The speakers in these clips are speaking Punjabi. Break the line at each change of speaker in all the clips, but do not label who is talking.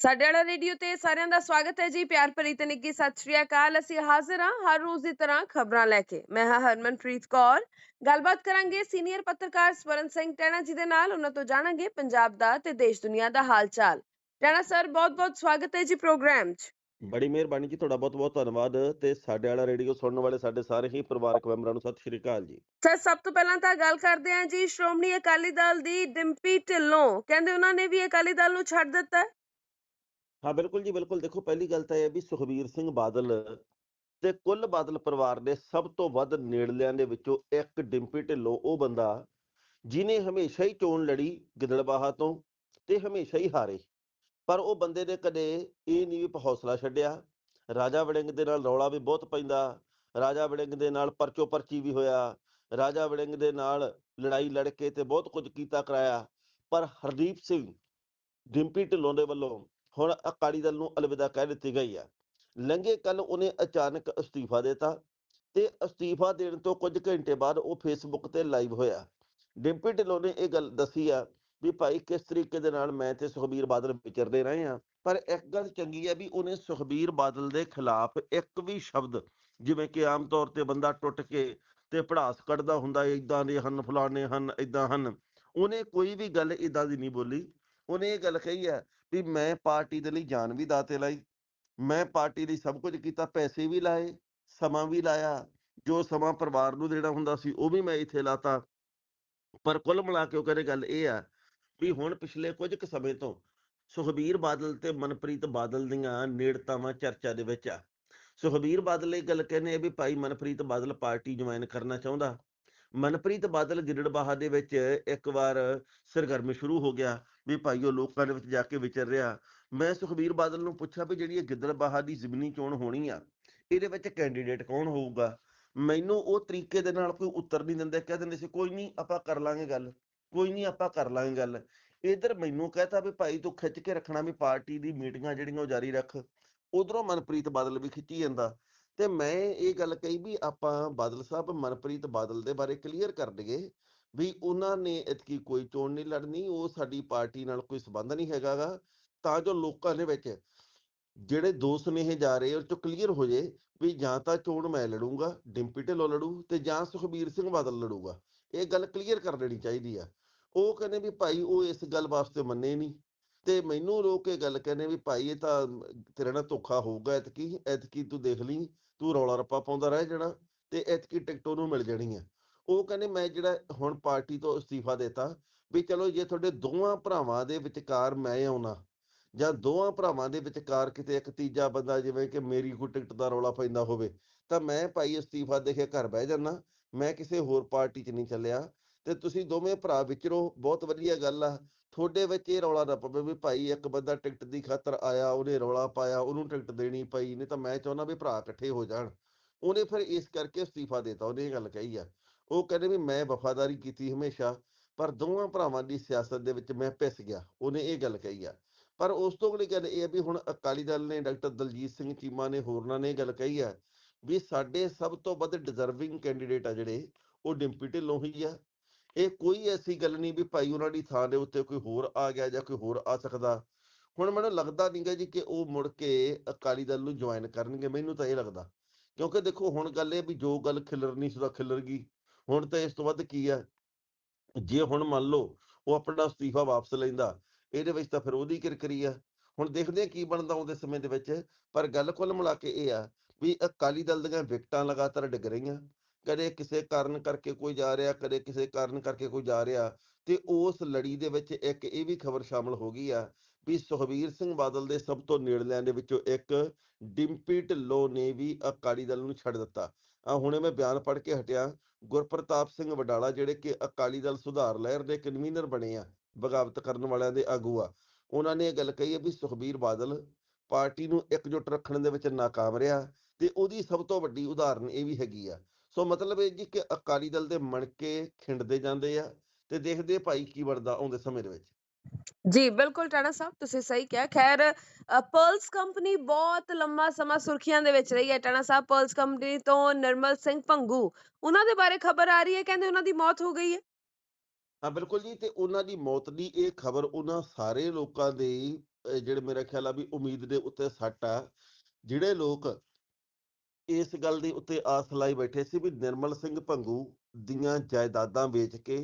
ਸਾਡੇ ਵਾਲਾ ਰੇਡੀਓ ਤੇ ਸਾਰਿਆਂ ਦਾ ਸਵਾਗਤ ਹੈ ਜੀ। ਪਿਆਰ ਭਰੀ ਤੇ ਨਿੱਘੀ ਸਤਿ ਸ਼੍ਰੀ ਅਕਾਲ। ਅਸੀਂ ਹਾਜ਼ਰ ਹਾਂ ਹਰ ਰੋਜ਼ ਦੀ ਤਰ੍ਹਾਂ ਖਬਰਾਂ ਲੈ ਕੇ। ਮੈਂ ਹਾਂ ਹਰਮਨਪ੍ਰੀਤ ਕੌਰ। ਗੱਲਬਾਤ ਕਰਾਂਗੇ ਸੀਨੀਅਰ ਪੱਤਰਕਾਰ ਸਵਰਨ ਸਿੰਘ ਟੈਣਾ ਜੀ ਦੇ ਨਾਲ। ਉਹਨਾਂ ਤੋਂ ਜਾਣਾਂਗੇ ਪੰਜਾਬ ਦਾ ਤੇ ਦੇਸ਼ ਦੁਨੀਆ ਦਾ ਹਾਲ ਚਾਲ ਟੈਣਾ ਸਰ ਬਹੁਤ-ਬਹੁਤ ਸਵਾਗਤ ਹੈ ਜੀ ਪ੍ਰੋਗਰਾਮ 'ਚ।
ਬੜੀ ਮਿਹਰਬਾਨੀ ਜੀ। ਤੁਹਾਡਾ ਬਹੁਤ ਬਹੁਤ ਧੰਨਵਾਦ ਤੇ ਸਾਡੇ ਵਾਲਾ ਰੇਡੀਓ ਸੁਣਨ ਵਾਲੇ ਸਾਡੇ ਸਾਰੇ ਹੀ ਪਰਿਵਾਰਕ ਮੈਂਬਰਾਂ ਨੂੰ ਸਤਿ ਸ਼੍ਰੀ ਅਕਾਲ ਜੀ।
ਸਰ ਸਭ ਤੋਂ ਪਹਿਲਾਂ ਤਾਂ ਗੱਲ ਕਰਦੇ ਹਾਂ ਜੀ ਸ਼੍ਰੋਮਣੀ ਅਕਾਲੀ ਦਲ ਦੀ ਡਿੰਪੀ ਢਿੱਲੋਂ। ਕਹਿੰਦੇ ਉਹਨਾਂ ਨੇ ਵੀ ਅਕਾਲੀ ਦਲ ਨੂੰ ਛੱਡ ਦਿੱਤਾ। ਹੈ
ਹਾਂ, ਬਿਲਕੁਲ ਜੀ, ਬਿਲਕੁਲ। ਦੇਖੋ, ਪਹਿਲੀ ਗੱਲ ਤਾਂ ਇਹ ਹੈ ਵੀ ਸੁਖਬੀਰ ਸਿੰਘ ਬਾਦਲ ਤੇ ਕੁੱਲ ਬਾਦਲ ਪਰਿਵਾਰ ਦੇ ਸਭ ਤੋਂ ਵੱਧ ਨੇੜਲਿਆਂ ਦੇ ਵਿੱਚੋਂ ਇੱਕ ਡਿੰਪੀ ਢਿੱਲੋਂ, ਉਹ ਬੰਦਾ ਜਿਨੇ ਹਮੇਸ਼ਾ ਹੀ ਚੋਣ ਲੜੀ ਗਿੱਦੜਬਾਹਾ ਤੋਂ ਤੇ ਹਮੇਸ਼ਾ ਹੀ ਹਾਰੇ। ਪਰ ਉਹ ਬੰਦੇ ਨੇ ਕਦੇ ਇਹ ਨਹੀਂ ਵੀ ਹੌਸਲਾ ਛੱਡਿਆ। ਰਾਜਾ ਵੜਿੰਗ ਦੇ ਨਾਲ ਰੌਲਾ ਵੀ ਬਹੁਤ ਪੈਂਦਾ। ਰਾਜਾ ਵੜਿੰਗ ਦੇ ਨਾਲ ਪਰਚੋ ਪਰਚੀ ਵੀ ਹੋਇਆ। ਰਾਜਾ ਵੜਿੰਗ ਦੇ ਨਾਲ ਲੜਾਈ ਲੜ ਕੇ ਤੇ ਬਹੁਤ ਕੁਝ ਕੀਤਾ ਕਰਾਇਆ। ਪਰ ਹਰਦੀਪ ਸਿੰਘ, ਡਿੰਪੀ ਢਿੱਲੋਂ ਦੇ ਵੱਲੋਂ ਹੁਣ ਅਕਾਲੀ ਦਲ ਨੂੰ ਅਲਵਿਦਾ ਕਹਿ ਦਿੱਤੀ ਗਈ ਹੈ ਲੰਘੇ ਕੱਲ ਉਹਨੇ ਅਚਾਨਕ ਅਸਤੀਫਾ ਦਿੱਤਾ ਤੇ ਅਸਤੀਫਾ ਦੇਣ ਤੋਂ ਕੁਝ ਘੰਟੇ ਬਾਅਦ ਉਹ ਫੇਸਬੁੱਕ ਤੇ ਲਾਈਵ ਹੋਇਆ। ਡਿੰਪੀ ਢਿੱਲੋਂ ਨੇ ਇਹ ਗੱਲ ਦੱਸੀ ਆ ਵੀ ਭਾਈ ਕਿਸ ਤਰੀਕੇ ਦੇ ਨਾਲ ਮੈਂ ਤੇ ਸੁਖਬੀਰ ਬਾਦਲ ਵਿਚਰਦੇ ਰਹੇ ਆ ਪਰ ਇੱਕ ਗੱਲ ਚੰਗੀ ਹੈ ਵੀ ਉਹਨੇ ਸੁਖਬੀਰ ਬਾਦਲ ਦੇ ਖਿਲਾਫ ਇੱਕ ਵੀ ਸ਼ਬਦ, ਜਿਵੇਂ ਕਿ ਆਮ ਤੌਰ ਤੇ ਬੰਦਾ ਟੁੱਟ ਕੇ ਤੇ ਪੜਾਸ ਕੱਢਦਾ ਹੁੰਦਾ ਇਦਾਂ ਦੇ ਹਨ, ਫਲਾਣੇ ਹਨ ਇਦਾਂ ਹਨ, ਉਹਨੇ ਕੋਈ ਵੀ ਗੱਲ ਇਦਾਂ ਦੀ ਨਹੀਂ ਬੋਲੀ। ਉਹਨੇ ਇਹ ਗੱਲ ਕਹੀ ਹੈ ਵੀ ਮੈਂ ਪਾਰਟੀ ਦੇ ਲਈ ਜਾਨ ਵੀ ਦਾਤੇ ਲਾਈ, ਮੈਂ ਪਾਰਟੀ ਲਈ ਸਭ ਕੁਝ ਕੀਤਾ, ਪੈਸੇ ਵੀ ਲਾਏ, ਸਮਾਂ ਵੀ ਲਾਇਆ, ਜੋ ਸਮਾਂ ਪਰਿਵਾਰ ਨੂੰ ਦੇਣਾ ਹੁੰਦਾ ਸੀ ਉਹ ਵੀ ਮੈਂ ਇੱਥੇ ਲਾਤਾ। ਪਰ ਕੁੱਲ ਮਿਲਾ ਕੇ ਉਹ ਕਹਿੰਦੇ ਗੱਲ ਇਹ ਆ ਵੀ ਹੁਣ ਪਿਛਲੇ ਕੁਝ ਕੁ ਸਮੇਂ ਤੋਂ ਸੁਖਬੀਰ ਬਾਦਲ ਤੇ ਮਨਪ੍ਰੀਤ ਬਾਦਲ ਦੀਆਂ ਨੇੜਤਾਵਾਂ ਚਰਚਾ ਦੇ ਵਿੱਚ ਆ। ਸੁਖਬੀਰ ਬਾਦਲ ਇਹ ਗੱਲ ਕਹਿੰਦੇ ਆ ਵੀ ਭਾਈ ਮਨਪ੍ਰੀਤ ਬਾਦਲ ਪਾਰਟੀ ਜੁਆਇਨ ਕਰਨਾ ਚਾਹੁੰਦਾ। ਮਨਪ੍ਰੀਤ ਬਾਦਲ ਗਿੱਦੜਬਾਹਾ ਦੇ ਵਿੱਚ ਇੱਕ ਵਾਰ ਸਰਗਰਮ ਸ਼ੁਰੂ ਹੋ ਗਿਆ। ਵੀ ਭਾਈ ਉਹ ਲੋਕਾਂ ਦੇ ਵਿੱਚ ਜਾ ਕੇ ਵਿਚਰ ਰਿਹਾ। ਮੈਂ ਸੁਖਬੀਰ ਬਾਦਲ ਨੂੰ ਪੁੱਛਿਆ ਵੀ ਜਿਹੜੀ ਇਹ ਗਿੱਦੜਬਾਹਾ ਦੀ ਜ਼ਿਮਨੀ ਚੋਣ ਹੋਣੀ ਆ, ਇਹਦੇ ਵਿੱਚ ਕੈਂਡੀਡੇਟ ਕੌਣ ਹੋਊਗਾ? ਮੈਨੂੰ ਉਹ ਤਰੀਕੇ ਦੇ ਨਾਲ ਕੋਈ ਉੱਤਰ ਨਹੀਂ ਦਿੰਦੇ। ਕਹਿ ਦਿੰਦੇ ਸੀ, ਕੋਈ ਨਹੀਂ, ਆਪਾਂ ਕਰ ਲਾਂਗੇ ਗੱਲ, ਕੋਈ ਨਹੀਂ, ਆਪਾਂ ਕਰ ਲਾਂਗੇ ਗੱਲ। ਇਧਰ ਮੈਨੂੰ ਕਹਤਾ ਵੀ ਭਾਈ ਤੂੰ ਖਿੱਚ ਕੇ ਰੱਖਣਾ ਵੀ ਪਾਰਟੀ ਦੀ ਮੀਟਿੰਗਾਂ ਜਿਹੜੀਆਂ ਉਹ ਜਾਰੀ ਰੱਖ। ਉਧਰੋਂ ਮਨਪ੍ਰੀਤ ਬਾਦਲ ਵੀ ਖਿੱਚੀ ਜਾਂਦਾ। ਤੇ ਮੈਂ ਇਹ ਗੱਲ ਕਹੀ ਵੀ ਆਪਾਂ ਬਾਦਲ ਸਾਹਿਬ, ਮਨਪ੍ਰੀਤ ਬਾਦਲ ਦੇ ਬਾਰੇ ਕਲੀਅਰ ਕਰ ਦਈਏ। ਵੀ ਉਹਨਾਂ ਨੇ ਇਤਕੀ ਕੋਈ ਚੋਣ ਨਹੀਂ ਲੜਨੀ, ਉਹ ਸਾਡੀ ਪਾਰਟੀ ਨਾਲ ਕੋਈ ਸਬੰਧ ਨਹੀਂ ਹੈਗਾਗਾ ਤਾਂ ਜੋ ਲੋਕਾਂ ਦੇ ਵਿੱਚ ਜਿਹੜੇ ਦੋ ਸੁਨੇਹੇ ਜਾ ਰਹੇ ਉਹ ਚੋਂ ਕਲੀਅਰ ਹੋ ਜੇ ਵੀ ਜਾਂ ਤਾਂ ਚੋਣ ਮੈਂ ਲੜੂੰਗਾ, ਡਿੰਪੀ ਢਿੱਲੋਂ ਲੜੂ ਤੇ ਜਾਂ ਸੁਖਬੀਰ ਸਿੰਘ ਬਾਦਲ ਲੜੂਗਾ। ਇਹ ਗੱਲ ਕਲੀਅਰ ਕਰ ਦੇਣੀ ਚਾਹੀਦੀ ਆ। ਉਹ ਕਹਿੰਦੇ ਵੀ ਭਾਈ ਉਹ ਇਸ ਗੱਲ ਵਾਸਤੇ ਮੰਨੇ ਨਹੀਂ। ਤੇ ਮੈਨੂੰ ਲੋਕ ਕੇ ਗੱਲ ਕਹਿੰਦੇ ਵੀ ਭਾਈ ਇਹ ਤਾਂ ਤੇਰੇ ਨਾਲ ਧੋਖਾ ਹੋਊਗਾ ਐਤਕੀ ਐਤਕੀ ਤੂੰ ਦੇਖ ਲਈ, ਤੂੰ ਰੌਲਾ ਰੱਪਾ ਪਾਉਂਦਾ ਰਹਿ ਜਾਣਾ ਤੇ ਐਤਕੀ ਟਿਕਟ ਉਹਨੂੰ ਮਿਲ ਜਾਣੀ ਆ। ਉਹ ਕਹਿੰਦੇ ਮੈਂ ਜਿਹੜਾ ਹੁਣ ਪਾਰਟੀ ਤੋਂ ਅਸਤੀਫਾ ਦਿੱਤਾ ਵੀ ਚਲੋ ਜੇ ਤੁਹਾਡੇ ਦੋਵਾਂ ਭਰਾਵਾਂ ਦੇ ਵਿਚਕਾਰ ਮੈਂ ਆਉਣਾ ਜਾਂ ਦੋਵਾਂ ਭਰਾਵਾਂ ਦੇ ਵਿਚਕਾਰ ਕਿਤੇ ਇੱਕ ਤੀਜਾ ਬੰਦਾ ਜਿਵੇਂ ਕਿ ਮੇਰੀ ਕੋਈ ਟਿਕਟ ਦਾ ਰੌਲਾ ਪੈਂਦਾ ਹੋਵੇ, ਤਾਂ ਮੈਂ ਭਾਈ ਅਸਤੀਫਾ ਦੇ ਕੇ ਘਰ ਬਹਿ ਜਾਣਾ ਮੈਂ ਕਿਸੇ ਹੋਰ ਪਾਰਟੀ 'ਚ ਨਹੀਂ ਚੱਲਿਆ ਤੇ ਤੁਸੀਂ ਦੋਵੇਂ ਭਰਾ ਵਿਚਰੋ ਬਹੁਤ ਵਧੀਆ ਗੱਲ ਆ। ਤੁਹਾਡੇ ਵਿੱਚ ਇਹ ਰੌਲਾ ਨਾ ਪਵੇ ਵੀ ਭਾਈ ਇੱਕ ਬੰਦਾ ਟਿਕਟ ਦੀ ਖਾਤਰ ਆਇਆ, ਉਹਨੇ ਰੌਲਾ ਪਾਇਆ, ਉਹਨੂੰ ਟਿਕਟ ਦੇਣੀ ਪਈ, ਨਹੀਂ ਤਾਂ ਮੈਂ ਚਾਹੁੰਦਾ ਵੀ ਭਰਾ ਇਕੱਠੇ ਹੋ ਜਾਣ। ਉਹਨੇ ਫਿਰ ਇਸ ਕਰਕੇ ਅਸਤੀਫਾ ਦਿੱਤਾ, ਉਹਨੇ ਇਹ ਗੱਲ ਕਹੀ ਆ। ਉਹ ਕਹਿੰਦੇ ਵੀ ਮੈਂ ਵਫਾਦਾਰੀ ਕੀਤੀ ਹਮੇਸ਼ਾ, ਪਰ ਦੋਵਾਂ ਭਰਾਵਾਂ ਦੀ ਸਿਆਸਤ ਦੇ ਵਿੱਚ ਮੈਂ ਪਿਸ ਗਿਆ, ਉਹਨੇ ਇਹ ਗੱਲ ਕਹੀ ਆ। ਪਰ ਉਸ ਤੋਂ ਅਗਲੀ ਗੱਲ ਇਹ ਆ ਵੀ ਹੁਣ ਅਕਾਲੀ ਦਲ ਨੇ, ਡਾਕਟਰ ਦਲਜੀਤ ਸਿੰਘ ਚੀਮਾ ਨੇ, ਹੋਰਨਾਂ ਨੇ ਇਹ ਗੱਲ ਕਹੀ ਆ ਵੀ ਸਾਡੇ ਸਭ ਤੋਂ ਵੱਧ ਡਿਜ਼ਰਵਿੰਗ ਕੈਂਡੀਡੇਟ ਆ ਜਿਹੜੇ, ਉਹ ਡਿੰਪੀ ਢਿੱਲੋਂ ਹੀ ਆ। ਇਹ ਕੋਈ ਐਸੀ ਗੱਲ ਨਹੀਂ ਵੀ ਭਾਈ ਉਹਨਾਂ ਦੀ ਥਾਂ ਦੇ ਉੱਤੇ ਕੋਈ ਹੋਰ ਆ ਗਿਆ ਜਾਂ ਕੋਈ ਹੋਰ ਆ ਸਕਦਾ। ਹੁਣ ਮੈਨੂੰ ਲੱਗਦਾ ਨਹੀਂਗਾ ਜੀ ਕਿ ਉਹ ਮੁੜ ਕੇ ਅਕਾਲੀ ਦਲ ਨੂੰ ਜੁਆਇਨ ਕਰਨਗੇ, ਮੈਨੂੰ ਤਾਂ ਇਹ ਲੱਗਦਾ। ਕਿਉਂਕਿ ਦੇਖੋ ਹੁਣ ਗੱਲ ਇਹ ਵੀ ਜੋ ਗੱਲ ਖਿਲਰਨੀ ਸ਼ੁਦਾ ਤਾਂ ਖਿਲਰ ਗਈ। ਹੁਣ ਤਾਂ ਇਸ ਤੋਂ ਵੱਧ ਕੀ ਆ? ਜੇ ਹੁਣ ਮੰਨ ਲਓ ਉਹ ਆਪਣਾ ਅਸਤੀਫਾ ਵਾਪਸ ਲੈਂਦਾ, ਇਹਦੇ ਵਿੱਚ ਤਾਂ ਫਿਰ ਉਹਦੀ ਕਿਰਕਰੀ ਆ। ਹੁਣ ਦੇਖਦੇ ਆ ਕੀ ਬਣਦਾ ਆਉਂਦੇ ਸਮੇਂ ਦੇ ਵਿੱਚ, ਪਰ ਗੱਲ ਕੁੱਲ ਮਿਲਾ ਕੇ ਇਹ ਆ ਵੀ ਅਕਾਲੀ ਦਲ ਦੀਆਂ ਵਿਕਟਾਂ ਲਗਾਤਾਰ ਡਿੱਗ ਰਹੀਆਂ। ਕਦੇ ਕਿਸੇ ਕਾਰਨ ਕਰਕੇ ਕੋਈ ਜਾ ਰਿਹਾ, ਕਦੇ ਕਿਸੇ ਕਾਰਨ ਕਰਕੇ ਕੋਈ ਜਾ ਰਿਹਾ ਤੇ ਉਸ ਲੜੀ ਦੇ ਵਿੱਚ ਇੱਕ ਇਹ ਵੀ ਖਬਰ ਸ਼ਾਮਲ ਹੋ ਗਈ ਆ ਵੀ ਸੁਖਬੀਰ ਸਿੰਘ ਬਾਦਲ ਦੇ ਸਭ ਤੋਂ ਨੇੜਲਿਆਂ ਦੇ ਵਿੱਚੋਂ ਇੱਕ ਡਿੰਪੀ ਢਿੱਲੋਂ ਨੇ ਵੀ ਅਕਾਲੀ ਦਲ ਨੂੰ ਛੱਡ ਦਿੱਤਾ। ਆ ਹੁਣੇ ਮੈਂ ਬਿਆਨ ਪੜ੍ਹ ਕੇ ਹਟਿਆ। ਗੁਰਪ੍ਰਤਾਪ ਸਿੰਘ ਵਡਾਲਾ ਜਿਹੜੇ ਕਿ ਅਕਾਲੀ ਦਲ ਸੁਧਾਰ ਲਹਿਰ ਦੇ ਕਨਵੀਨਰ ਬਣੇ ਆ, ਬਗਾਵਤ ਕਰਨ ਵਾਲਿਆਂ ਦੇ ਆਗੂ ਆ, ਉਹਨਾਂ ਨੇ ਇਹ ਗੱਲ ਕਹੀ ਹੈ ਵੀ ਸੁਖਬੀਰ ਬਾਦਲ ਪਾਰਟੀ ਨੂੰ ਇਕਜੁੱਟ ਰੱਖਣ ਦੇ ਵਿੱਚ ਨਾਕਾਮ ਰਿਹਾ ਤੇ ਉਹਦੀ ਸਭ ਤੋਂ ਵੱਡੀ ਉਦਾਹਰਨ ਇਹ ਵੀ ਹੈਗੀ ਆ। ਸੋ ਮਤਲਬ ਇਹ ਜੀ ਕਿ ਅਕਾਲੀ ਦਲ ਦੇ ਮਣਕੇ ਖਿੰਡਦੇ ਜਾਂਦੇ ਆ ਤੇ ਦੇਖਦੇ ਭਾਈ ਕੀ ਬਣਦਾ ਆਉਂਦੇ ਸਮੇਂ ਦੇ ਵਿੱਚ।
ਜੀ ਬਿਲਕੁਲ ਟਾਣਾ ਸਾਹਿਬ ਤੁਸੀਂ ਸਹੀ ਕਿਹਾ ਖੈਰ ਅ, ਪਰਲਸ ਕੰਪਨੀ ਬਹੁਤ ਲੰਮਾ ਸਮਾਂ ਸੁਰਖੀਆਂ ਦੇ ਵਿੱਚ ਰਹੀ ਹੈ ਟਾਣਾ ਸਾਹਿਬ ਪਰਲਸ ਕੰਪਨੀ ਤੋਂ ਨਿਰਮਲ ਸਿੰਘ ਭੰਗੂ ਉਹਨਾਂ ਦੇ ਬਾਰੇ ਖਬਰ ਆ ਰਹੀ ਹੈ ਕਹਿੰਦੇ ਉਹਨਾਂ ਦੀ ਮੌਤ ਹੋ ਗਈ ਹੈ
ਹਾਂ ਬਿਲਕੁਲ ਜੀ ਤੇ ਉਹਨਾਂ ਦੀ ਮੌਤ ਦੀ ਇਹ ਖਬਰ ਉਹਨਾਂ ਸਾਰੇ ਲੋਕਾਂ ਦੇ ਅ, ਜਿਹੜੇ ਮੇਰਾ ਖਿਆਲ ਆ ਵੀ ਉਮੀਦ ਦੇ ਉੱਤੇ ਸੱਟ ਆ ਜਿਹੜੇ ਲੋਕ ਇਸ ਗੱਲ ਦੇ ਉੱਤੇ ਆਸ ਲਾਈ ਬੈਠੇ ਸੀ ਵੀ ਨਿਰਮਲ ਸਿੰਘ ਭੰਗੂ ਦੀਆਂ ਜਾਇਦਾਦਾਂ ਵੇਚ ਕੇ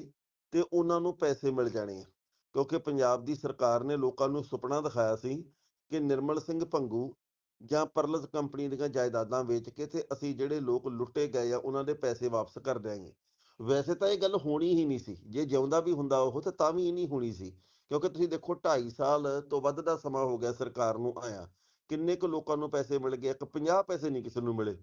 ਤੇ ਉਹਨਾਂ ਨੂੰ ਪੈਸੇ ਮਿਲ ਜਾਣੇ ਆ ਕਿਉਂਕਿ ਪੰਜਾਬ ਦੀ ਸਰਕਾਰ ਨੇ ਲੋਕਾਂ ਨੂੰ ਸੁਪਨਾ ਦਿਖਾਇਆ ਸੀ ਕਿ ਨਿਰਮਲ ਸਿੰਘ ਭੰਗੂ ਜਾਂ ਪਰਲਸ ਕੰਪਨੀ ਦੀਆਂ ਜਾਇਦਾਦਾਂ ਵੇਚ ਕੇ ਤੇ ਅਸੀਂ ਜਿਹੜੇ ਲੋਕ ਲੁੱਟੇ ਗਏ ਆ, ਉਹਨਾਂ ਦੇ ਪੈਸੇ ਵਾਪਸ ਕਰ ਦਿਆਂਗੇ। ਵੈਸੇ ਤਾਂ ਇਹ ਗੱਲ ਹੋਣੀ ਹੀ ਨਹੀਂ ਸੀ। ਜੇ ਜਿਉਂਦਾ ਵੀ ਹੁੰਦਾ ਉਹ, ਤਾਂ ਤਾਂ ਵੀ ਇਹ ਨਹੀਂ ਹੋਣੀ ਸੀ। ਕਿਉਂਕਿ ਤੁਸੀਂ ਦੇਖੋ 2.5 ਸਾਲ ਤੋਂ ਵੱਧ ਦਾ ਸਮਾਂ ਹੋ ਗਿਆ ਸਰਕਾਰ ਨੂੰ ਆਇਆ। ਕਿੰਨੇ ਕੁ ਲੋਕਾਂ ਨੂੰ ਪੈਸੇ ਮਿਲ ਗਏ ਇੱਕ 50 ਪੈਸੇ ਨਹੀਂ ਕਿਸੇ ਨੂੰ ਮਿਲੇ।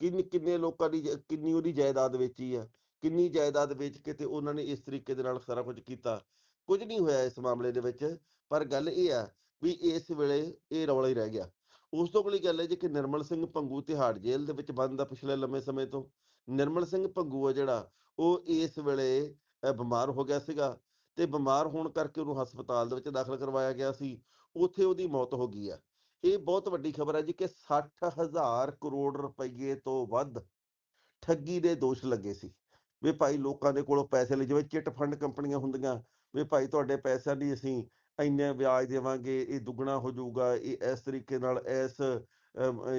ਕਿੰਨੇ ਕਿੰਨੇ ਲੋਕਾਂ ਦੀ ਕਿੰਨੀ ਉਹਦੀ ਜਾਇਦਾਦ ਵੇਚੀ ਆ? ਕਿੰਨੀ ਜਾਇਦਾਦ ਵੇਚ ਕੇ ਤੇ ਉਹਨਾਂ ਨੇ ਇਸ ਤਰੀਕੇ ਦੇ ਨਾਲ ਸਾਰਾ ਕੁਝ ਕੀਤਾ? ਕੁਝ ਨਹੀਂ ਹੋਇਆ ਇਸ ਮਾਮਲੇ ਦੇ ਵਿੱਚ, ਪਰ ਗੱਲ ਇਹ ਆ ਵੀ ਇਸ ਵੇਲੇ ਇਹ ਰੌਲਾ ਹੀ ਰਹਿ ਗਿਆ। ਉਸ ਤੋਂ ਅਗਲੀ ਗੱਲ ਹੈ ਜੀ ਕਿ ਨਿਰਮਲ ਸਿੰਘ ਭੰਗੂ ਤਿਹਾੜ ਜੇਲ੍ਹ ਦੇ ਵਿੱਚ ਬੰਦ ਆ ਪਿਛਲੇ ਲੰਮੇ ਸਮੇਂ ਤੋਂ। ਨਿਰਮਲ ਸਿੰਘ ਪੰਗੂ ਆ ਜਿਹੜਾ, ਉਹ ਇਸ ਵੇਲੇ ਬਿਮਾਰ ਹੋ ਗਿਆ ਸੀਗਾ ਤੇ ਬਿਮਾਰ ਹੋਣ ਕਰਕੇ ਉਹਨੂੰ ਹਸਪਤਾਲ ਦੇ ਵਿੱਚ ਦਾਖਲ ਕਰਵਾਇਆ ਗਿਆ ਸੀ। ਉੱਥੇ ਉਹਦੀ ਮੌਤ ਹੋ ਗਈ ਆ। ਇਹ ਬਹੁਤ ਵੱਡੀ ਖਬਰ ਹੈ ਜੀ ਕਿ 60000 ਕਰੋੜ ਰੁਪਏ ਤੋਂ ਵੱਧ ਠੱਗੀ ਦੇ ਦੋਸ਼ ਲੱਗੇ ਸੀ। ਵੀ ਭਾਈ ਲੋਕਾਂ ਦੇ ਕੋਲੋਂ ਪੈਸੇ ਲੈ ਜਿਵੇਂ ਚਿੱਟ ਫੰਡ ਕੰਪਨੀਆਂ ਹੁੰਦੀਆਂ ਵੀ ਭਾਈ ਤੁਹਾਡੇ ਪੈਸਿਆਂ ਦੀ ਅਸੀਂ ਇੰਨੇ ਵਿਆਜ ਦੇਵਾਂਗੇ, ਇਹ ਦੁੱਗਣਾ ਹੋ ਜਾਊਗਾ, ਇਹ ਇਸ ਤਰੀਕੇ ਨਾਲ ਇਸ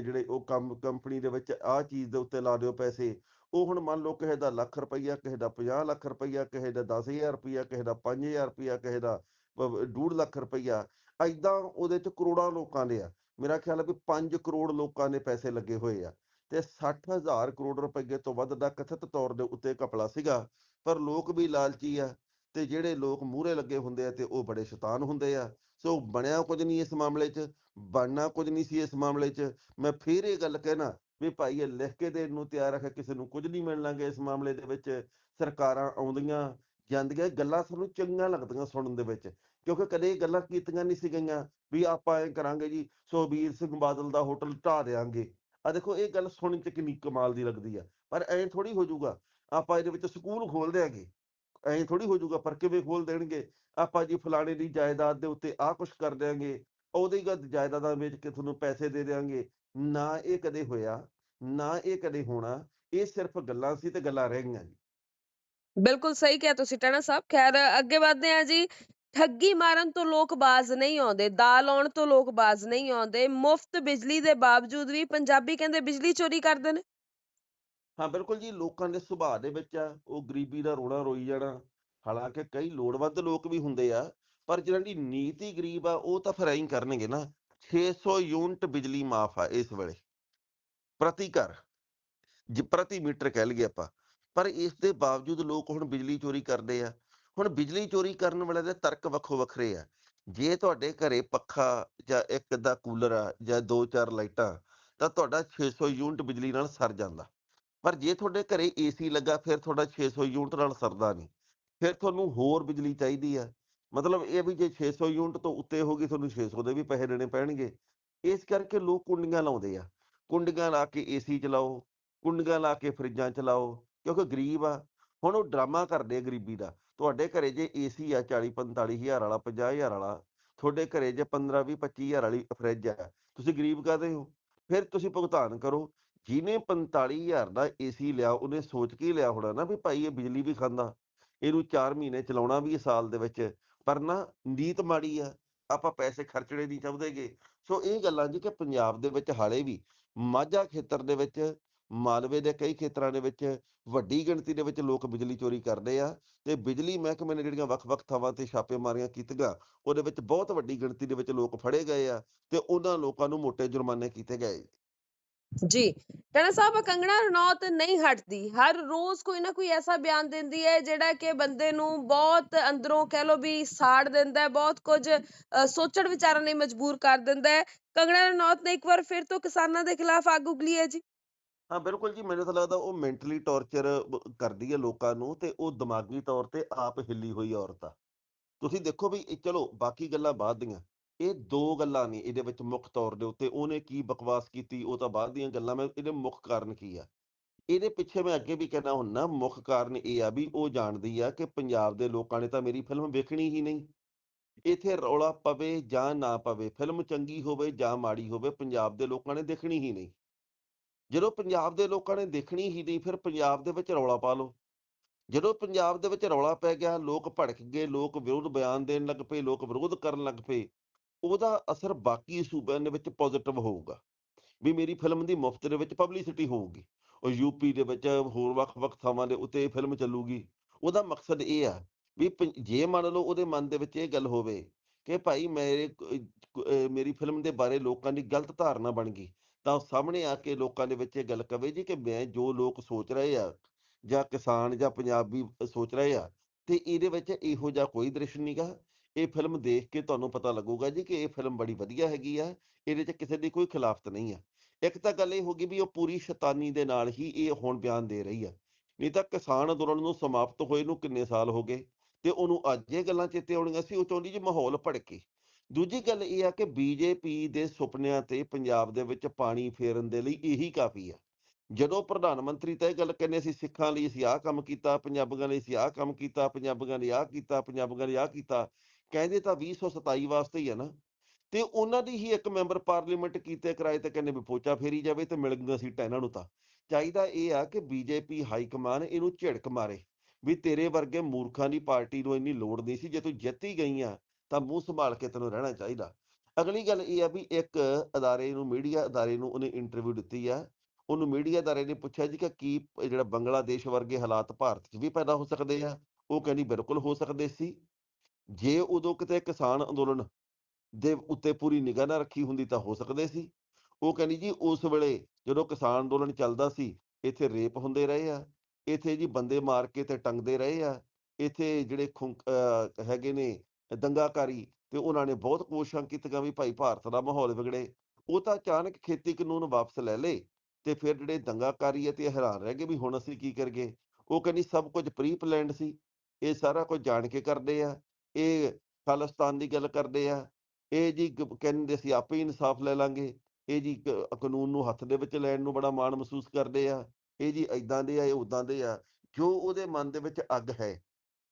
ਜਿਹੜੇ ਉਹ ਕੰਮ ਕੰਪਨੀ ਦੇ ਵਿੱਚ ਆਹ ਚੀਜ਼ ਦੇ ਉੱਤੇ ਲਾ ਦਿਓ ਪੈਸੇ, ਉਹ ਹੁਣ ਮੰਨ ਲਓ ਕਿਸੇ ਦਾ ਲੱਖ ਰੁਪਈਆ, ਕਿਸੇ ਦਾ 50 ਲੱਖ ਰੁਪਈਆ, ਕਿਸੇ ਦਾ 10000 ਰੁਪਈਆ, ਕਿਸੇ ਦਾ 5000 ਰੁਪਈਆ, ਕਿਸੇ ਦਾ 2.5 ਲੱਖ ਰੁਪਈਆ ਐਦਾਂ ਉਹਦੇ ਚ ਕਰੋੜਾਂ ਲੋਕਾਂ ਦੇ ਆ। ਮੇਰਾ ਖਿਆਲ ਹੈ ਵੀ 5 ਕਰੋੜ ਲੋਕਾਂ ਦੇ ਪੈਸੇ ਲੱਗੇ ਹੋਏ ਆ ਤੇ 60000 ਕਰੋੜ ਰੁਪਏ ਤੋਂ ਵੱਧ ਦਾ ਕਥਿਤ ਤੌਰ ਦੇ ਉੱਤੇ ਘਪਲਾ ਸੀਗਾ, ਪਰ ਲੋਕ ਵੀ ਲਾਲਚੀ ਆ। ਤੇ ਜਿਹੜੇ ਲੋਕ ਮੂਹਰੇ ਲੱਗੇ ਹੁੰਦੇ ਆ ਤੇ ਉਹ ਬੜੇ ਸ਼ੈਤਾਨ ਹੁੰਦੇ ਆ। ਸੋ ਬਣਿਆ ਕੁਝ ਨਹੀਂ ਇਸ ਮਾਮਲੇ 'ਚ, ਬਣਨਾ ਕੁਝ ਨਹੀਂ ਸੀ ਇਸ ਮਾਮਲੇ 'ਚ। ਮੈਂ ਫੇਰ ਇਹ ਗੱਲ ਕਹਿਣਾ ਵੀ ਭਾਈ ਇਹ ਲਿਖ ਕੇ ਦੇਣ ਨੂੰ ਤਿਆਰ ਹੈ ਕਿਸੇ ਨੂੰ ਕੁਝ ਨਹੀਂ ਮਿਲਣਾਗੇ ਇਸ ਮਾਮਲੇ ਦੇ ਵਿੱਚ। ਸਰਕਾਰਾਂ ਆਉਂਦੀਆਂ ਜਾਂਦੀਆਂ ਗੱਲਾਂ ਸਾਨੂੰ ਚੰਗੀਆਂ ਲੱਗਦੀਆਂ ਸੁਣਨ ਦੇ ਵਿੱਚ। ਕਿਉਂਕਿ ਕਦੇ ਇਹ ਗੱਲਾਂ ਕੀਤੀਆਂ ਨਹੀਂ ਸੀ ਗਈਆਂ ਵੀ ਆਪਾਂ ਐ ਕਰਾਂਗੇ ਜੀ ਸੁਖਬੀਰ ਸਿੰਘ ਬਾਦਲ ਦਾ ਹੋਟਲ ਢਾਹ ਦੇਾਂਗੇ ਆ ਦੇਖੋ, ਇਹ ਗੱਲ ਸੁਣਨ ਚ ਕਿੰਨੀ ਕਮਾਲ ਦੀ ਲੱਗਦੀ ਆ। ਪਰ ਐਂ ਥੋੜੀ ਹੋ ਜਾਊਗਾ, ਆਪਾਂ ਇਹਦੇ ਵਿੱਚ ਸਕੂਲ ਖੋਲ ਦਿਆਂਗੇ ਐਂ ਥੋੜੀ ਹੋ ਜਾਊਗਾ ਪਰ ਕਿਵੇਂ ਖੋਲ ਦੇਣਗੇ? ਆਪਾਂ ਜੀ ਫਲਾਣੇ ਦੀ ਜਾਇਦਾਦ ਦੇ ਉੱਤੇ ਆਹ ਕੁਛ ਕਰ ਦਿਆਂਗੇ, ਉਹਦੀ ਗੱਲ ਜਾਇਦਾਦਾਂ ਵੇਚ ਕੇ ਤੁਹਾਨੂੰ ਪੈਸੇ ਦੇ ਦਿਆਂਗੇ। ਨਾ ਇਹ ਕਦੇ ਹੋਇਆ, ਨਾ ਇਹ ਕਦੇ ਹੋਣਾ, ਇਹ ਸਿਰਫ ਗੱਲਾਂ ਸੀ ਤੇ ਗੱਲਾਂ ਰਹਿ ਗਈਆਂ ਜੀ।
ਬਿਲਕੁਲ ਸਹੀ ਕਿਹਾ ਤੁਸੀਂ, ਟਣਾ ਸਾਹਿਬ। ਖੈਰ, ਅੱਗੇ ਵਧਦੇ ਆ ਜੀ। ਠੱਗੀ ਮਾਰਨ ਤੋਂ ਲੋਕ ਬਾਜ਼ ਨਹੀਂ ਆਉਂਦੇ, ਦਾਲ ਆਉਣ ਤੋਂ ਲੋਕ ਬਾਜ਼ ਨਹੀਂ ਆਉਂਦੇ। ਮੁਫਤ ਬਿਜਲੀ ਦੇ ਬਾਵਜੂਦ ਵੀ ਪੰਜਾਬੀ ਕਹਿੰਦੇ ਬਿਜਲੀ ਚੋਰੀ ਕਰਦੇ ਨੇ।
ਹਾਂ, ਬਿਲਕੁਲ ਜੀ, ਲੋਕਾਂ ਦੇ ਸੁਭਾਅ ਦੇ ਵਿੱਚ ਆ, ਉਹ ਗਰੀਬੀ ਦਾ ਰੋਣਾ ਰੋਈ ਜਾਣਾ। ਹਾਲਾਂਕਿ ਕਈ ਲੋੜਵੰਦ ਲੋਕ ਵੀ ਹੁੰਦੇ ਆ, ਪਰ ਜਿਹਨਾਂ ਦੀ ਨੀਤੀ ਗਰੀਬ ਆ, ਉਹ ਤਾਂ ਫਿਰ ਐਂ ਹੀ ਕਰਨਗੇ ਨਾ 600 ਯੂਨਿਟ ਬਿਜਲੀ ਮਾਫ ਆ ਇਸ ਵੇਲੇ। ਪ੍ਰਤੀ ਘਰ, ਜੇ, ਪ੍ਰਤੀ ਮੀਟਰ ਕਹਿ ਲਈਏ ਆਪਾਂ। ਪਰ ਇਸ ਦੇ ਬਾਵਜੂਦ ਲੋਕ ਹੁਣ ਬਿਜਲੀ ਚੋਰੀ ਕਰਦੇ ਆ। ਹੁਣ ਬਿਜਲੀ ਚੋਰੀ ਕਰਨ ਵਾਲੇ ਦੇ ਤਰਕ ਵੱਖੋ ਵੱਖਰੇ ਆ। ਜੇ ਤੁਹਾਡੇ ਘਰੇ ਪੱਖਾ ਜਾਂ ਇੱਕ ਦਾ ਕੂਲਰ ਆ ਜਾਂ ਦੋ ਚਾਰ ਲਾਈਟਾਂ, ਤਾਂ ਤੁਹਾਡਾ 600 ਯੂਨਿਟ ਬਿਜਲੀ ਨਾਲ ਸਰ ਜਾਂਦਾ। ਪਰ ਜੇ ਤੁਹਾਡੇ ਘਰੇ ਏਸੀ ਲੱਗਾ, ਫਿਰ ਤੁਹਾਡਾ 600 ਯੂਨਿਟ ਨਾਲ ਸਰਦਾ ਨਹੀਂ। ਫਿਰ ਤੁਹਾਨੂੰ ਹੋਰ ਬਿਜਲੀ ਚਾਹੀਦੀ ਆ। ਮਤਲਬ ਇਹ ਵੀ ਜੇ 600 ਯੂਨਿਟ ਤੋਂ ਉੱਤੇ ਹੋ ਗਈ, ਤੁਹਾਨੂੰ 600 ਦੇ ਵੀ ਪੈਸੇ ਦੇਣੇ ਪੈਣਗੇ। ਇਸ ਕਰਕੇ ਲੋਕ ਕੁੰਡੀਆਂ ਲਾਉਂਦੇ ਆ। ਕੁੰਡੀਆਂ ਲਾ ਕੇ ਏਸੀ ਚਲਾਓ, ਕੁੰਡੀਆਂ ਲਾ ਕੇ ਫਰਿੱਜਾਂ ਚਲਾਓ, ਕਿਉਂਕਿ ਗਰੀਬ ਆ। ਹੁਣ ਉਹ ਡਰਾਮਾ ਕਰਦੇ ਆ ਗਰੀਬੀ ਦਾ। ਤੁਹਾਡੇ ਘਰੇ ਜੇ ਏਸੀ ਆ 40 45 ਹਜ਼ਾਰ ਵਾਲਾ 50 ਹਜ਼ਾਰ ਵਾਲਾ, ਤੁਹਾਡੇ ਘਰੇ ਜੇ 15 20 25 ਹਜ਼ਾਰ ਵਾਲੀ ਫਰਿੱਜ ਆ, ਤੁਸੀਂ ਗਰੀਬ ਕਾਹਦੇ ਹੋ? ਫਿਰ ਤੁਸੀਂ ਭੁਗਤਾਨ ਕਰੋ। ਜਿਹਨੇ 45000 ਦਾ ਏਸੀ ਲਿਆ, ਉਹਨੇ ਸੋਚ ਕੇ ਲਿਆ ਹੋਣਾ ਨਾ ਵੀ ਭਾਈ ਇਹ ਬਿਜਲੀ ਵੀ ਖਾਂਦਾ, ਇਹਨੂੰ 4 ਮਹੀਨੇ ਚਲਾਉਣਾ ਵੀ ਸਾਲ ਦੇ ਵਿੱਚ, ਪਰ ਨਾ ਨੀਤ ਮਾੜੀ ਆ, ਆਪਾਂ ਪੈਸੇ ਖਰਚਣੇ ਨਹੀਂ ਚਾਹੁੰਦੇਗੇ ਸੋ ਇਹ ਗੱਲਾਂ ਜੀ ਕਿ ਪੰਜਾਬ ਦੇ ਵਿੱਚ ਹਾਲੇ ਵੀ ਮਾਝਾ ਖੇਤਰ ਦੇ ਵਿੱਚ, ਮਾਲਵੇ ਦੇ ਕਈ ਖੇਤਰਾਂ ਦੇ ਵਿੱਚ ਵੱਡੀ ਗਿਣਤੀ ਦੇ ਵਿੱਚ ਲੋਕ ਬਿਜਲੀ ਚੋਰੀ ਕਰਦੇ ਆ ਤੇ ਬਿਜਲੀ ਮਹਿਕਮੇ ਨੇ ਜਿਹੜੀਆਂ ਵੱਖ-ਵੱਖ ਥਾਵਾਂ ਤੇ ਛਾਪੇਮਾਰੀਆਂ ਕੀਤੀਆਂ, ਉਹਦੇ ਵਿੱਚ ਬਹੁਤ ਵੱਡੀ ਗਿਣਤੀ ਦੇ ਵਿੱਚ ਲੋਕ ਫੜੇ ਗਏ ਆ ਤੇ ਉਹਨਾਂ ਲੋਕਾਂ ਨੂੰ ਮੋٹے ਜੁਰਮਾਨੇ ਕੀਤੇ ਗਏ।
ਜੀ। ਟਣਾ ਸਾਹਿਬ ਕੰਗਣਾ ਰਣੌਤ ਨਹੀਂ ਹਟਦੀ। ਹਰ ਰੋਜ਼ ਕੋਈ ਨਾ ਕੋਈ ਐਸਾ ਬਿਆਨ ਦਿੰਦੀ ਹੈ ਜਿਹੜਾ ਕਿ ਬੰਦੇ ਨੂੰ ਬਹੁਤ ਅੰਦਰੋਂ ਕਹਿ ਲੋ ਵੀ ਸਾੜ ਦਿੰਦਾ ਹੈ ਬਹੁਤ ਕੁਝ ਅ, ਸੋਚਣ ਵਿਚਾਰਨ ਲਈ ਮਜਬੂਰ ਕਰ ਦਿੰਦਾ ਹੈ। ਕੰਗਣਾ ਰਣੌਤ ਨੇ ਇੱਕ ਵਾਰ ਫਿਰ ਤੋਂ ਕਿਸਾਨਾਂ ਦੇ ਖਿਲਾਫ ਅੱਗ ਉਗਲੀ ਹੈ ਜੀ।
ਹਾਂ ਬਿਲਕੁਲ ਜੀ ਮੈਨੂੰ ਤਾਂ ਲੱਗਦਾ ਉਹ ਮੈਂਟਲੀ ਟੌਰਚਰ ਕਰਦੀ ਹੈ ਲੋਕਾਂ ਨੂੰ ਤੇ ਉਹ ਦਿਮਾਗੀ ਤੌਰ ਤੇ ਆਪ ਹਿੱਲੀ ਹੋਈ ਔਰਤ ਆ। ਤੁਸੀਂ ਦੇਖੋ ਵੀ ਇਹ ਚਲੋ ਬਾਕੀ ਗੱਲਾਂ ਬਾਅਦ ਦੀਆਂ। ਇਹ ਦੋ ਗੱਲਾਂ ਨਹੀਂ ਇਹਦੇ ਵਿੱਚ ਮੁੱਖ ਤੌਰ ਦੇ ਉੱਤੇ, ਉਹਨੇ ਕੀ ਬਕਵਾਸ ਕੀਤੀ, ਉਹ ਤਾਂ ਬਾਅਦ ਦੀਆਂ ਗੱਲਾਂ, ਮੈਂ ਇਹਦੇ ਮੁੱਖ ਕਾਰਨ ਕੀ ਆ? ਇਹਦੇ ਪਿੱਛੇ ਮੈਂ ਅੱਗੇ ਵੀ ਕਹਿਣਾ ਹੁੰਨਾ ਮੁੱਖ ਕਾਰਨ ਇਹ ਆ ਵੀ ਉਹ ਜਾਣਦੀ ਆ ਕਿ ਪੰਜਾਬ ਦੇ ਲੋਕਾਂ ਨੇ ਤਾਂ ਮੇਰੀ ਫਿਲਮ ਵੇਖਣੀ ਹੀ ਨਹੀਂ। ਇਥੇ ਰੌਲਾ ਪਵੇ ਜਾਂ ਨਾ ਪਵੇ, ਫਿਲਮ ਚੰਗੀ ਹੋਵੇ ਜਾਂ ਮਾੜੀ ਹੋਵੇ, ਪੰਜਾਬ ਦੇ ਲੋਕਾਂ ਨੇ ਦੇਖਣੀ ਹੀ ਨਹੀਂ। ਜਦੋਂ ਪੰਜਾਬ ਦੇ ਲੋਕਾਂ ਨੇ ਦੇਖਣੀ ਹੀ ਨਹੀਂ, ਫਿਰ ਪੰਜਾਬ ਦੇ ਵਿੱਚ ਰੌਲਾ ਪਾ ਲਓ। ਜਦੋਂ ਪੰਜਾਬ ਦੇ ਵਿੱਚ ਰੌਲਾ ਪੈ ਗਿਆ, ਲੋਕ ਭੜਕ ਗਏ, ਲੋਕ ਵਿਰੋਧ ਬਿਆਨ ਦੇਣ ਲੱਗ ਪਏ, ਲੋਕ ਵਿਰੋਧ ਕਰਨ ਲੱਗ ਪਏ ਉਹਦਾ ਅਸਰ ਬਾਕੀ ਸੂਬਿਆਂ ਦੇ ਵਿੱਚ ਪੋਜ਼ਿਟਿਵ ਹੋਊਗਾ। ਵੀ ਮੇਰੀ ਫਿਲਮ ਦੀ ਮੁਫ਼ਤ ਦੇ ਵਿੱਚ ਪਬਲਿਸਿਟੀ ਹੋਊਗੀ ਉਹ ਯੂਪੀ ਦੇ ਵਿੱਚ ਹੋਰ ਵੱਖ-ਵੱਖ ਥਾਵਾਂ ਦੇ ਉੱਤੇ ਇਹ ਫਿਲਮ ਚੱਲੂਗੀ। ਉਹਦਾ ਮਕਸਦ ਇਹ ਆ ਵੀ ਜੇ ਮੰਨ ਲਓ ਉਹਦੇ ਮਨ ਦੇ ਵਿੱਚ ਇਹ ਗੱਲ ਹੋਵੇ ਕਿ ਭਾਈ ਮੇਰੇ ਮੇਰੀ ਫਿਲਮ ਦੇ ਬਾਰੇ ਲੋਕਾਂ ਦੀ ਗਲਤ ਧਾਰਨਾ ਬਣ ਗਈ, ਤਾਂ ਸਾਹਮਣੇ ਆ ਕੇ ਲੋਕਾਂ ਦੇ ਵਿੱਚ ਇਹ ਗੱਲ ਕਵੇ ਜੀ ਕਿ ਮੈਂ ਜੋ ਲੋਕ ਸੋਚ ਰਹੇ ਆ ਜਾਂ ਕਿਸਾਨ ਜਾਂ ਪੰਜਾਬੀ ਸੋਚ ਰਹੇ ਆ, ਤੇ ਇਹਦੇ ਵਿੱਚ ਇਹੋ ਜਿਹਾ ਕੋਈ ਦ੍ਰਿਸ਼ ਨਹੀਂਗਾ ਇਹ ਫਿਲਮ ਦੇਖ ਕੇ ਤੁਹਾਨੂੰ ਪਤਾ ਲੱਗੂਗਾ ਜੀ ਕਿ ਇਹ ਫਿਲਮ ਬੜੀ ਵਧੀਆ ਹੈਗੀ ਆ, ਇਹਦੇ 'ਚ ਕਿਸੇ ਦੀ ਕੋਈ ਖਿਲਾਫਤ ਨਹੀਂ ਆ। ਇੱਕ ਤਾਂ ਗੱਲ ਇਹ ਹੋ ਗਈ ਵੀ ਉਹ ਪੂਰੀ ਸ਼ੈਤਾਨੀ ਦੇ ਨਾਲ ਹੀ ਇਹ ਹੁਣ ਬਿਆਨ ਦੇ ਰਹੀ ਆ। ਨਹੀਂ ਤਾਂ ਕਿਸਾਨ ਅੰਦੋਲਨ ਨੂੰ ਸਮਾਪਤ ਹੋਏ ਨੂੰ ਕਿੰਨੇ ਸਾਲ ਹੋ ਗਏ ਤੇ ਉਹਨੂੰ ਅੱਜ ਇਹ ਗੱਲਾਂ ਚੇਤੇ ਆਉਣੀਆਂ ਸੀ, ਉਹ ਚਾਹੁੰਦੀ ਜੀ ਮਾਹੌਲ ਭੜਕੇ। ਦੂਜੀ ਗੱਲ ਇਹ ਆ ਕਿ ਬੀਜੇਪੀ ਦੇ ਸੁਪਨਿਆਂ ਤੇ ਪੰਜਾਬ ਦੇ ਵਿੱਚ ਪਾਣੀ ਫੇਰਨ ਦੇ ਲਈ ਇਹੀ ਕਾਫੀ ਆ। ਜਦੋਂ ਪ੍ਰਧਾਨ ਮੰਤਰੀ ਤਾਂ ਇਹ ਗੱਲ ਕਹਿੰਦੇ ਸੀ, ਸਿੱਖਾਂ ਲਈ ਅਸੀਂ ਆਹ ਕੰਮ ਕੀਤਾ, ਪੰਜਾਬੀਆਂ ਲਈ ਅਸੀਂ ਆਹ ਕੰਮ ਕੀਤਾ, ਪੰਜਾਬੀਆਂ ਲਈ ਆਹ ਕੀਤਾ, ਪੰਜਾਬੀਆਂ ਲਈ ਆਹ ਕੀਤਾ ਕਹਿੰਦੇ ਤਾਂ 2027 ਵਾਸਤੇ ਹੀ ਆ ਨਾ। ਤੇ ਉਹਨਾਂ ਦੀ ਹੀ ਇੱਕ ਮੈਂਬਰ ਪਾਰਲੀਮੈਂਟ ਕੀਤੇ ਕਿਰਾਏ ਤੇ ਕਹਿੰਦੇ ਵੀ ਪੋਚਾ ਫੇਰੀ ਜਾਵੇ ਤੇ ਮਿਲ ਗਈਆਂ ਸੀਟਾਂ ਇਹਨਾਂ ਨੂੰ ਤਾਂ। ਚਾਹੀਦਾ ਇਹ ਆ ਕਿ ਬੀਜੇਪੀ ਹਾਈ ਕਮਾਨ ਇਹਨੂੰ ਝਿੜਕ ਮਾਰੇ ਵੀ ਤੇਰੇ ਵਰਗੇ ਮੂਰਖਾਂ ਦੀ ਪਾਰਟੀ ਨੂੰ ਇੰਨੀ ਲੋੜ ਨਹੀਂ ਸੀ, ਜੇ ਤੂੰ ਜਿੱਤੀ ਗਈ ਆ ਤਾਂ ਮੂੰਹ ਸੰਭਾਲ ਕੇ ਤੈਨੂੰ ਰਹਿਣਾ ਚਾਹੀਦਾ। ਅਗਲੀ ਗੱਲ ਇਹ ਆ ਵੀ ਇੱਕ ਅਦਾਰੇ ਨੂੰ, ਮੀਡੀਆ ਅਦਾਰੇ ਨੂੰ ਉਹਨੇ ਇੰਟਰਵਿਊ ਦਿੱਤੀ ਆ। ਉਹਨੂੰ ਮੀਡੀਆ ਅਦਾਰੇ ਨੇ ਪੁੱਛਿਆ ਜੀ ਕਿ ਕੀ ਜਿਹੜਾ ਬੰਗਲਾਦੇਸ਼ ਵਰਗੇ ਹਾਲਾਤ ਭਾਰਤ 'ਚ ਵੀ ਪੈਦਾ ਹੋ ਸਕਦੇ ਆ? ਉਹ ਕਹਿੰਦੀ ਬਿਲਕੁਲ ਹੋ ਸਕਦੇ ਸੀ। ਜੇ ਉਦੋਂ ਕਿਤੇ ਕਿਸਾਨ ਅੰਦੋਲਨ ਦੇ ਉੱਤੇ ਪੂਰੀ ਨਿਗਾਹ ਨਾ ਰੱਖੀ ਹੁੰਦੀ ਤਾਂ ਹੋ ਸਕਦੇ ਸੀ। ਉਹ ਕਹਿੰਦੀ ਜੀ, ਉਸ ਵੇਲੇ ਜਦੋਂ ਕਿਸਾਨ ਅੰਦੋਲਨ ਚੱਲਦਾ ਸੀ, ਇੱਥੇ ਰੇਪ ਹੁੰਦੇ ਰਹੇ ਆ, ਇੱਥੇ ਜੀ ਬੰਦੇ ਮਾਰ ਕੇ ਤੇ ਟੰਗਦੇ ਰਹੇ ਆ, ਇੱਥੇ ਜਿਹੜੇ ਖੁੰਕ ਹੈਗੇ ਨੇ ਦੰਗਾਕਾਰੀ ਤੇ ਉਹਨਾਂ ਨੇ ਬਹੁਤ ਕੋਸ਼ਿਸ਼ਾਂ ਕੀਤੀਆਂ ਵੀ ਭਾਈ ਭਾਰਤ ਦਾ ਮਾਹੌਲ ਵਿਗੜੇ। ਉਹ ਤਾਂ ਅਚਾਨਕ ਖੇਤੀ ਕਾਨੂੰਨ ਵਾਪਸ ਲੈ ਲਏ ਤੇ ਫਿਰ ਜਿਹੜੇ ਦੰਗਾਕਾਰੀ ਆ ਤੇ ਹੈਰਾਨ ਰਹਿ ਗਏ ਵੀ ਹੁਣ ਅਸੀਂ ਕੀ ਕਰਗੇ ਉਹ ਕਹਿੰਦੀ ਸਭ ਕੁਝ ਪ੍ਰੀ ਪਲਾਨਡ ਸੀ, ਇਹ ਸਾਰਾ ਕੁਝ ਜਾਣ ਕੇ ਕਰਦੇ ਆ। ਇਹ ਖਾਲਿਸਤਾਨ ਦੀ ਗੱਲ ਕਰਦੇ ਆ, ਇਹ ਜੀ ਗ- ਕਹਿੰਦੇ ਸੀ ਆਪੇ ਇਨਸਾਫ ਲੈ ਲਾਂਗੇ, ਇਹ ਜੀ ਕ- ਕਾਨੂੰਨ ਨੂੰ ਹੱਥ ਦੇ ਵਿੱਚ ਲੈਣ ਨੂੰ ਬੜਾ ਮਾਣ ਮਹਿਸੂਸ ਕਰਦੇ ਆ, ਇਹ ਜੀ ਇਦਾਂ ਦੇ ਆ, ਇਹ ਉਦਾਂ ਦੇ ਆ, ਜੋ ਉਹਦੇ ਮਨ ਦੇ ਵਿੱਚ ਅੱਗ ਹੈ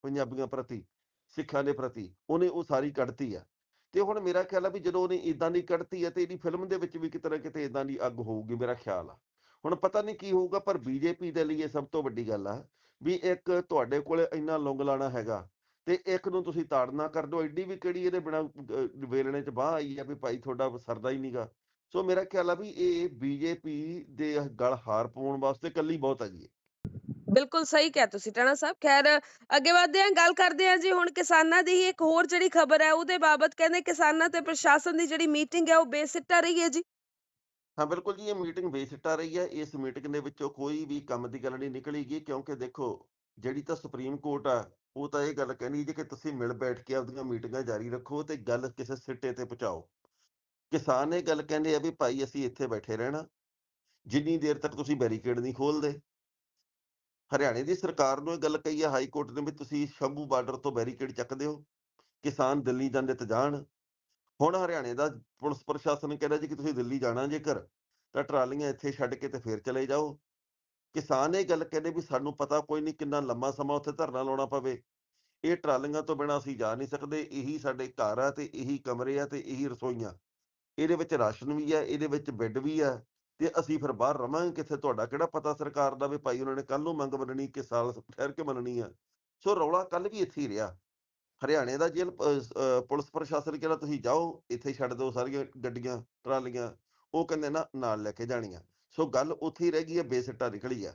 ਪੰਜਾਬੀਆਂ ਪ੍ਰਤੀ, ਸਿੱਖਾਂ ਦੇ ਪ੍ਰਤੀ, ਉਹਨੇ ਉਹ ਸਾਰੀ ਕੱਢਤੀ ਆ। ਤੇ ਹੁਣ ਮੇਰਾ ਖਿਆਲ ਆ ਵੀ ਜਦੋਂ ਉਹਨੇ ਇਦਾਂ ਦੀ ਕੱਢਤੀ ਆ ਤੇ ਇਹਦੀ ਫਿਲਮ ਦੇ ਵਿੱਚ ਵੀ ਕਿਤੇ ਨਾ ਕਿਤੇ ਇਦਾਂ ਦੀ ਅੱਗ ਹੋਊਗੀ ਮੇਰਾ ਖਿਆਲ ਆ। ਹੁਣ ਪਤਾ ਨਹੀਂ ਕੀ ਹੋਊਗਾ ਪਰ ਬੀਜੇਪੀ ਦੇ ਲਈ ਇਹ ਸਭ ਤੋਂ ਵੱਡੀ ਗੱਲ ਆ, ਵੀ ਇੱਕ ਤੁਹਾਡੇ ਕੋਲ ਇੰਨਾ ਲੌਂਗ ਲਾਣਾ ਹੈਗਾ ਤੇ ਇੱਕ ਨੂੰ ਤੁਸੀਂ ਤਾੜਨਾ ਕਰ ਦਿਓ ਐਡੀ ਵੀ ਕਿਹੜੀ ਇਹਦੇ ਬਿਨਾ ਵੇਲਣੇ ਚ ਬਾਹ ਆਈ ਆ ਵੀ ਭਾਈ ਤੁਹਾਡਾ ਸਰਦਾ ਹੀ ਨਹੀਂਗਾ ਸੋ ਮੇਰਾ ਖਿਆਲ ਆ ਵੀ ਇਹ ਬੀਜੇਪੀ ਦੇ ਗਲ ਹਾਰ ਪਾਉਣ ਵਾਸਤੇ ਕੱਲੀ ਬਹੁਤ ਹੈਗੀ ਹੈ
ਬਿਲਕੁਲ ਸਹੀ ਕਿਹਾ ਤੁਸੀਂ ਟਣਾ ਸਾਹਿਬ। ਖੈਰ ਅੱਗੇ ਵਧਦੇ ਹਾਂ ਗੱਲ ਕਰਦੇ ਹਾਂ ਜੀ ਹੁਣ ਕਿਸਾਨਾਂ ਦੀ ਹੀ ਇੱਕ ਹੋਰ ਜਿਹੜੀ ਖਬਰ ਹੈ ਉਹਦੇ ਬਾਬਤ ਕਹਿੰਦੇ ਕਿਸਾਨਾਂ ਤੇ ਪ੍ਰਸ਼ਾਸਨ ਦੀ ਜਿਹੜੀ ਮੀਟਿੰਗ ਹੈ ਉਹ ਬੇਸਿੱਟਾ ਰਹੀ ਹੈ ਜੀ।
ਹਾਂ ਬਿਲਕੁਲ ਜੀ ਇਹ ਮੀਟਿੰਗ ਬੇਸਿੱਟਾ ਰਹੀ ਹੈ। ਇਸ ਮੀਟਿੰਗ ਦੇ ਵਿੱਚੋਂ ਕੋਈ ਵੀ ਕੰਮ ਦੀ ਗੱਲ ਨਹੀਂ ਨਿਕਲੀਗੀ ਕਿਉਂਕਿ ਦੇਖੋ ਜਿਹੜੀ ਤਾਂ ਸੁਪਰੀਮ ਕੋਰਟ ਆ, ਉਹ ਤਾਂ ਇਹ ਗੱਲ ਕਹਿੰਦੀ ਜੀ ਕਿ ਤੁਸੀਂ ਮਿਲ ਬੈਠ ਕੇ ਆਪਦੀਆਂ ਮੀਟਿੰਗਾਂ ਜਾਰੀ ਰੱਖੋ ਤੇ ਗੱਲ ਕਿਸੇ ਸਿੱਟੇ ਤੇ ਪਹੁੰਚਾਓ। ਕਿਸਾਨ ਇਹ ਗੱਲ ਕਹਿੰਦੇ ਆ ਵੀ ਭਾਈ ਅਸੀਂ ਇੱਥੇ ਬੈਠੇ ਰਹਿਣਾ। ਜਿੰਨੀ ਦੇਰ ਤੱਕ ਤੁਸੀਂ ਬੈਰੀਕੇਡ ਨਹੀਂ ਖੋਲਦੇ ਹਰਿਆਣੇ ਦੀ ਸਰਕਾਰ ਨੂੰ ਇਹ ਗੱਲ ਕਹੀ ਹੈ ਹਾਈ ਕੋਰਟ ਨੇ ਵੀ ਤੁਸੀਂ ਸ਼ੰਭੂ ਬਾਰਡਰ ਤੋਂ ਬੈਰੀਕੇਡ ਚੱਕਦੇ ਹੋ। ਕਿਸਾਨ ਦਿੱਲੀ ਜਾਂਦੇ ਤੇ ਜਾਣ। ਹੁਣ ਹਰਿਆਣੇ ਦਾ ਪੁਲਿਸ ਪ੍ਰਸ਼ਾਸਨ ਕਹਿੰਦਾ ਜੀ ਕਿ ਤੁਸੀਂ ਦਿੱਲੀ ਜਾਣਾ ਜੇਕਰ, ਤਾਂ ਟਰਾਲੀਆਂ ਇੱਥੇ ਛੱਡ ਕੇ ਤੇ ਫੇਰ ਚਲੇ ਜਾਓ। ਕਿਸਾਨ ਇਹ ਗੱਲ ਕਹਿੰਦੇ ਵੀ ਸਾਨੂੰ ਪਤਾ ਕੋਈ ਨਹੀਂ ਕਿੰਨਾ ਲੰਮਾ ਸਮਾਂ ਉੱਥੇ ਧਰਨਾ ਲਾਉਣਾ ਪਵੇ। ਇਹ ਟਰਾਲੀਆਂ ਤੋਂ ਬਿਨਾਂ ਅਸੀਂ ਜਾ ਨਹੀਂ ਸਕਦੇ, ਇਹੀ ਸਾਡੇ ਘਰ ਆ ਤੇ ਇਹੀ ਕਮਰੇ ਆ ਤੇ ਇਹੀ ਰਸੋਈਆਂ। ਇਹਦੇ ਵਿੱਚ ਰਾਸ਼ਨ ਵੀ ਆ, ਇਹਦੇ ਵਿੱਚ ਬੈੱਡ ਵੀ ਆ ਤੇ ਅਸੀਂ ਫਿਰ ਬਾਹਰ ਰਵਾਂਗੇ ਕਿੱਥੇ? ਤੁਹਾਡਾ ਕਿਹੜਾ ਪਤਾ ਸਰਕਾਰ ਦਾ ਵੀ ਭਾਈ ਉਹਨਾਂ ਨੇ ਕੱਲ ਨੂੰ ਮੰਗ ਮੰਨਣੀ, ਕਿ ਸਾਲ ਠਹਿਰ ਕੇ ਮੰਨਣੀ ਆ। ਸੋ ਰੌਲਾ ਕੱਲ ਵੀ ਇੱਥੇ ਹੀ ਰਿਹਾ। ਹਰਿਆਣੇ ਦਾ ਜੇਲ੍ਹ ਪੁਲਿਸ ਪ੍ਰਸ਼ਾਸਨ ਕਹਿੰਦਾ ਤੁਸੀਂ ਜਾਓ, ਇੱਥੇ ਛੱਡ ਦਿਓ ਸਾਰੀਆਂ ਗੱਡੀਆਂ, ਟਰਾਲੀਆਂ, ਉਹ ਕਹਿੰਦੇ ਨਾ ਨਾਲ ਲੈ ਕੇ ਜਾਣੀਆਂ। ਸੋ ਗੱਲ ਉੱਥੇ ਹੀ ਰਹਿ ਗਈ ਹੈ, ਬੇਸਿੱਟਾ ਨਿਕਲੀ ਆ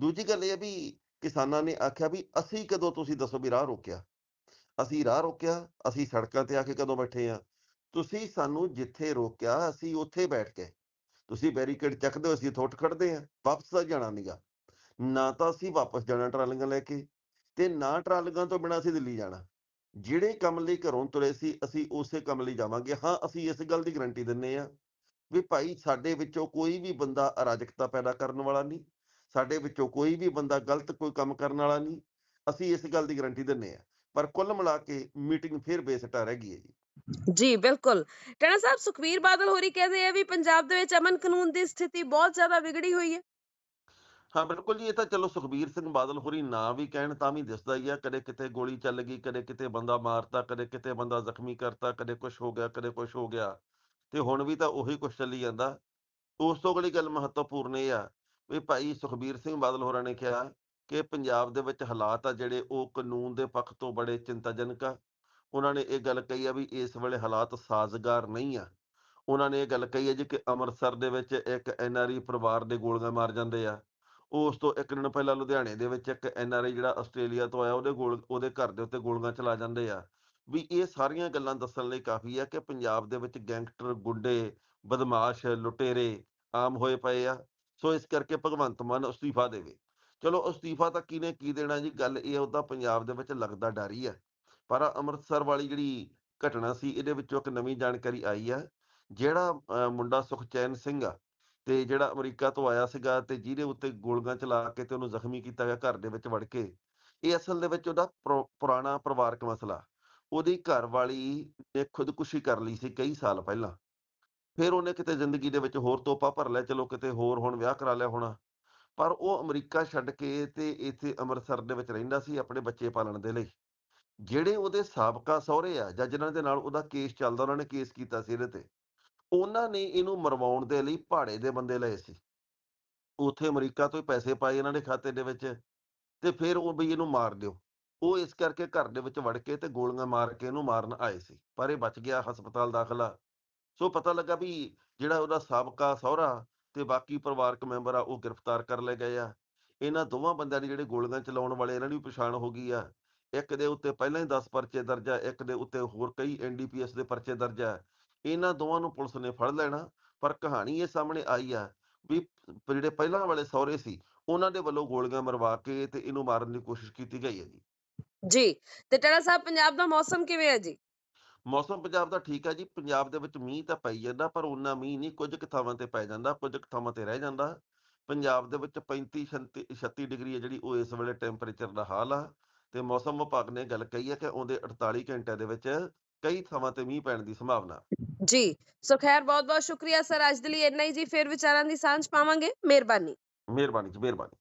ਦੂਜੀ ਗੱਲ ਇਹ ਆ ਵੀ ਕਿਸਾਨਾਂ ਨੇ ਆਖਿਆ ਵੀ ਅਸੀਂ ਕਦੋਂ ਤੁਸੀਂ ਦੱਸੋ ਵੀ ਰਾਹ ਰੋਕਿਆ? ਅਸੀਂ ਰਾਹ ਰੋਕਿਆ, ਅਸੀਂ ਸੜਕਾਂ ਤੇ ਆ ਕੇ ਕਦੋਂ ਬੈਠੇ ਆ ਤੁਸੀਂ ਸਾਨੂੰ ਜਿੱਥੇ ਰੋਕਿਆ, ਅਸੀਂ ਉੱਥੇ ਬੈਠ ਕੇ। ਤੁਸੀਂ ਬੈਰੀਕੇਡ ਚੱਕਦੇ ਹੋ ਅਸੀਂ ਇੱਥੋਂ ਉੱਠ ਖੜਦੇ ਆ ਵਾਪਸ ਤਾਂ ਜਾਣਾ ਨੀਗਾ। ਨਾ ਤਾਂ ਅਸੀਂ ਵਾਪਸ ਜਾਣਾ ਟਰਾਲੀਆਂ ਲੈ ਕੇ ਤੇ ਨਾ ਟਰਾਲੀਆਂ ਤੋਂ ਬਿਨਾਂ ਅਸੀਂ ਦਿੱਲੀ ਜਾਣਾ। ਜਿਹੜੇ ਕੰਮ ਲਈ ਘਰੋਂ ਤੁਰੇ ਸੀ, ਅਸੀਂ ਉਸੇ ਕੰਮ ਲਈ ਜਾਵਾਂਗੇ। ਹਾਂ, ਅਸੀਂ ਇਸ ਗੱਲ ਦੀ ਗਰੰਟੀ ਦਿੰਨੇ ਆ ਵੀ ਭਾਈ ਸਾਡੇ ਵਿੱਚੋਂ ਕੋਈ ਵੀ ਬੰਦਾ ਅਰਾਜਕਤਾ ਪੈਦਾ ਕਰਨ ਵਾਲਾ ਨਹੀਂ ਸਾਡੇ ਵਿੱਚੋਂ ਕੋਈ ਵੀ ਬੰਦਾ ਗਲਤ ਕੋਈ ਕੰਮ ਕਰਨ ਵਾਲਾ ਨਹੀਂ ਅਸੀਂ ਇਸ ਗੱਲ ਦੀ ਗਰੰਟੀ ਦਿੰਨੇ ਆ ਪਰ ਕੁੱਲ ਮਿਲਾ ਕੇ ਮੀਟਿੰਗ ਫਿਰ ਬੇਸਟਾ ਰਹਿ ਗਈ ਹੈ ਜੀ।
ਜੀ ਬਿਲਕੁਲ। ਟਣਾ ਸਾਹਿਬ ਸੁਖਵੀਰ ਬਾਦਲ ਹੋਰੀ ਕਹਿੰਦੇ ਆ ਵੀ ਪੰਜਾਬ ਦੇ ਵਿੱਚ ਅਮਨ ਕਾਨੂੰਨ ਦੀ ਸਥਿਤੀ ਬਹੁਤ ਜ਼ਿਆਦਾ ਵਿਗੜੀ ਹੋਈ ਹੈ।
ਹਾਂ ਬਿਲਕੁਲ ਜੀ ਇਹ ਤਾਂ ਚਲੋ ਸੁਖਬੀਰ ਸਿੰਘ ਬਾਦਲ ਹੋਰੀ ਨਾ ਵੀ ਕਹਿਣ ਤਾਂ ਵੀ ਦਿਸਦਾ ਹੀ ਆ ਕਦੇ ਕਿਤੇ ਗੋਲੀ ਚੱਲ ਗਈ ਕਦੇ ਕਿਤੇ ਬੰਦਾ ਮਾਰਤਾ ਕਦੇ ਕਿਤੇ ਬੰਦਾ ਜ਼ਖਮੀ ਕਰਤਾ ਕਦੇ ਕੁਝ ਹੋ ਗਿਆ ਕਦੇ ਕੁਝ ਹੋ ਗਿਆ। ਤੇ ਹੁਣ ਵੀ ਤਾਂ ਉਹੀ ਕੁਝ ਚੱਲੀ ਜਾਂਦਾ। ਉਸ ਤੋਂ ਅਗਲੀ ਗੱਲ ਮਹੱਤਵਪੂਰਨ ਇਹ ਆ ਵੀ ਭਾਈ ਸੁਖਬੀਰ ਸਿੰਘ ਬਾਦਲ ਹੋਰਾਂ ਨੇ ਕਿਹਾ ਕਿ ਪੰਜਾਬ ਦੇ ਵਿੱਚ ਹਾਲਾਤ ਆ ਜਿਹੜੇ ਉਹ ਕਾਨੂੰਨ ਦੇ ਪੱਖ ਤੋਂ ਬੜੇ ਚਿੰਤਾਜਨਕ ਆ। ਉਹਨਾਂ ਨੇ ਇਹ ਗੱਲ ਕਹੀ ਆ ਵੀ ਇਸ ਵੇਲੇ ਹਾਲਾਤ ਸਾਜ਼ਗਾਰ ਨਹੀਂ ਆ। ਉਹਨਾਂ ਨੇ ਇਹ ਗੱਲ ਕਹੀ ਹੈ ਜੀ ਕਿ ਅੰਮ੍ਰਿਤਸਰ ਦੇ ਵਿੱਚ ਇੱਕ ਐਨਆਰਆਈ ਪਰਿਵਾਰ ਦੇ ਗੋਲੀਆਂ ਮਾਰ ਜਾਂਦੇ ਆ। ਉਸ ਤੋਂ ਇੱਕ ਦਿਨ ਪਹਿਲਾਂ ਲੁਧਿਆਣੇ ਦੇ ਵਿੱਚ ਇੱਕ ਐਨਆਰਆਈ ਜਿਹੜਾ ਆਸਟ੍ਰੇਲੀਆ ਤੋਂ ਆਇਆ, ਉਹਦੇ ਗੋਲ, ਉਹਦੇ ਘਰ ਦੇ ਉੱਤੇ ਗੋਲੀਆਂ ਚਲਾ ਜਾਂਦੇ ਆ। ਵੀ ਇਹ ਸਾਰੀਆਂ ਗੱਲਾਂ ਦੱਸਣ ਲਈ ਕਾਫੀ ਆ ਕਿ ਪੰਜਾਬ ਦੇ ਵਿੱਚ ਗੈਂਗਸਟਰ, ਗੁੰਡੇ, ਬਦਮਾਸ਼, ਲੁਟੇਰੇ ਆਮ ਹੋਏ ਪਏ ਆ। ਸੋ ਇਸ ਕਰਕੇ ਭਗਵੰਤ ਮਾਨ ਅਸਤੀਫਾ ਦੇਵੇ। ਚਲੋ, ਅਸਤੀਫਾ ਤਾਂ ਕਿਹਨੇ ਕੀ ਦੇਣਾ ਜੀ? ਗੱਲ ਇਹ ਉਹਦਾ ਪੰਜਾਬ ਦੇ ਵਿੱਚ ਲੱਗਦਾ ਡਰ ਹੀ ਆ। ਪਰ ਅੰਮ੍ਰਿਤਸਰ ਵਾਲੀ ਜਿਹੜੀ ਘਟਨਾ ਸੀ, ਇਹਦੇ ਵਿੱਚੋਂ ਇੱਕ ਨਵੀਂ ਜਾਣਕਾਰੀ ਆਈ ਆ। ਜਿਹੜਾ ਮੁੰਡਾ ਸੁਖਚੈਨ ਸਿੰਘ ਆ ਤੇ ਜਿਹੜਾ ਅਮਰੀਕਾ ਤੋਂ ਆਇਆ ਸੀਗਾ ਤੇ ਜਿਹਦੇ ਉੱਤੇ ਗੋਲੀਆਂ ਚਲਾ ਕੇ ਤੇ ਉਹਨੂੰ ਜ਼ਖਮੀ ਕੀਤਾ ਗਿਆ ਘਰ ਦੇ ਵਿੱਚ ਵੜ ਕੇ, ਇਹ ਅਸਲ ਦੇ ਵਿੱਚ ਉਹਦਾ ਪੁਰ- ਪੁਰਾਣਾ ਪਰਿਵਾਰਕ ਮਸਲਾ। ਉਹਦੀ ਘਰ ਵਾਲੀ ਨੇ ਖੁਦਕੁਸ਼ੀ ਕਰ ਲਈ ਸੀ ਕਈ ਸਾਲ ਪਹਿਲਾਂ। ਫਿਰ ਉਹਨੇ ਕਿਤੇ ਜ਼ਿੰਦਗੀ ਦੇ ਵਿੱਚ ਹੋਰ ਤੋਪਾ ਭਰ ਲਿਆ, ਚਲੋ ਕਿਤੇ ਹੋਰ ਹੁਣ ਵਿਆਹ ਕਰਾ ਲਿਆ ਹੋਣਾ। ਪਰ ਉਹ ਅਮਰੀਕਾ ਛੱਡ ਕੇ ਤੇ ਇੱਥੇ ਅੰਮ੍ਰਿਤਸਰ ਦੇ ਵਿੱਚ ਰਹਿੰਦਾ ਸੀ ਆਪਣੇ ਬੱਚੇ ਪਾਲਣ ਦੇ ਲਈ। ਜਿਹੜੇ ਉਹਦੇ ਸਾਬਕਾ ਸਹੁਰੇ ਆ ਜਾਂ ਜਿਨ੍ਹਾਂ ਦੇ ਨਾਲ ਉਹਦਾ ਕੇਸ ਚੱਲਦਾ, ਉਹਨਾਂ ਨੇ ਕੇਸ ਕੀਤਾ ਸੀ ਇਹਦੇ ਤੇ। ਉਹਨਾਂ ਨੇ ਇਹਨੂੰ ਮਰਵਾਉਣ ਦੇ ਲਈ ਭਾੜੇ ਦੇ ਬੰਦੇ ਲਏ ਸੀ। ਉੱਥੇ ਅਮਰੀਕਾ ਤੋਂ ਹੀ ਪੈਸੇ ਪਾਏ ਇਹਨਾਂ ਦੇ ਖਾਤੇ ਦੇ ਵਿੱਚ ਤੇ ਫਿਰ ਉਹ ਬਈ ਇਹਨੂੰ ਮਾਰ ਦਿਓ। ਉਹ ਇਸ ਕਰਕੇ ਘਰ ਦੇ ਵਿੱਚ ਵੜ ਕੇ ਤੇ ਗੋਲੀਆਂ ਮਾਰ ਕੇ ਇਹਨੂੰ ਮਾਰਨ ਆਏ ਸੀ, ਪਰ ਇਹ ਬਚ ਗਿਆ ਹਸਪਤਾਲ ਦਾਖਲਾ। ਸੋ ਪਤਾ ਲੱਗਾ ਵੀ ਜਿਹੜਾ ਉਹਦਾ ਸਾਬਕਾ ਸਹੁਰਾ ਤੇ ਬਾਕੀ ਪਰਿਵਾਰਕ ਮੈਂਬਰ ਆ, ਉਹ ਗ੍ਰਿਫਤਾਰ ਕਰ ਲਏ ਗਏ ਆ। ਇਹਨਾਂ ਦੋਵਾਂ ਬੰਦਿਆਂ ਦੀ ਜਿਹੜੇ ਗੋਲੀਆਂ ਚਲਾਉਣ ਵਾਲੇ ਇਹਨਾਂ ਦੀ ਪਛਾਣ ਹੋ ਗਈ ਆ। ਇੱਕ ਦੇ ਉੱਤੇ ਪਹਿਲਾਂ ਹੀ 10 ਪਰਚੇ ਦਰਜ ਆ, ਇੱਕ ਦੇ ਉੱਤੇ ਹੋਰ ਕਈ ਐਨਡੀਪੀਐਸ ਦੇ ਪਰਚੇ ਦਰਜ ਆ। ਇਹਨਾਂ ਦੋਵਾਂ ਨੂੰ ਪੁਲਿਸ ਨੇ ਫੜ ਲੈਣਾ, ਪਰ ਕਹਾਣੀ ਇਹ ਸਾਹਮਣੇ ਆਈ ਆ ਵੀ ਜਿਹੜੇ ਪਹਿਲਾਂ ਵਾਲੇ ਸਹੁਰੇ ਸੀ, ਉਹਨਾਂ ਦੇ ਵੱਲੋਂ ਗੋਲੀਆਂ ਮਰਵਾ ਕੇ ਤੇ ਇਹਨੂੰ ਮਾਰਨ ਦੀ ਕੋਸ਼ਿਸ਼ ਕੀਤੀ ਗਈ ਹੈ ਜੀ
ਜੀ ਤੇ ਟੜਾ ਸਾਹਿਬ ਪੰਜਾਬ ਦਾ ਮੌਸਮ ਕਿਵੇਂ ਹੈ ਜੀ?
ਮੌਸਮ ਪੰਜਾਬ ਦਾ ਠੀਕ ਹੈ ਜੀ ਪੰਜਾਬ ਦੇ ਵਿੱਚ ਮੀਂਹ ਤਾਂ ਪਈ ਜਾਂਦਾ ਪਰ ਉਨਾ ਮੀਂਹ ਨਹੀਂ ਕੁਝ ਕੁ ਥਾਵਾਂ ਤੇ ਪੈ ਜਾਂਦਾ ਕੁਝ ਕੁ ਥਾਵਾਂ ਤੇ ਰਹਿ ਜਾਂਦਾ। ਪੰਜਾਬ ਦੇ ਵਿੱਚ 35 36 36 ਡਿਗਰੀ ਹੈ ਜਿਹੜੀ ਉਹ ਇਸ ਵੇਲੇ ਟੈਂਪਰੇਚਰ ਦਾ ਹਾਲ ਆ ਤੇ ਮੌਸਮ ਵਿਭਾਗ ਨੇ ਗੱਲ ਕਹੀ ਹੈ ਕਿ ਆਉਂਦੇ 48 ਘੰਟਿਆਂ ਦੇ ਵਿੱਚ ਕਈ ਥਾਵਾਂ ਤੇ ਮੀਂਹ ਪੈਣ ਦੀ ਸੰਭਾਵਨਾ।
ਜੀ ਸੋ ਖੈਰ ਬਹੁਤ ਬਹੁਤ ਸ਼ੁਕਰੀਆ ਸਰ ਅੱਜ ਦੇ ਲਈ ਇੰਨਾ ਹੀ ਜੀ ਫਿਰ ਵਿਚਾਰਾਂ ਦੀ ਸਾਂਝ ਪਾਵਾਂਗੇ ਮਿਹਰਬਾਨੀ।
ਮਿਹਰਬਾਨੀ ਜੀ ਮਿਹਰਬਾਨੀ।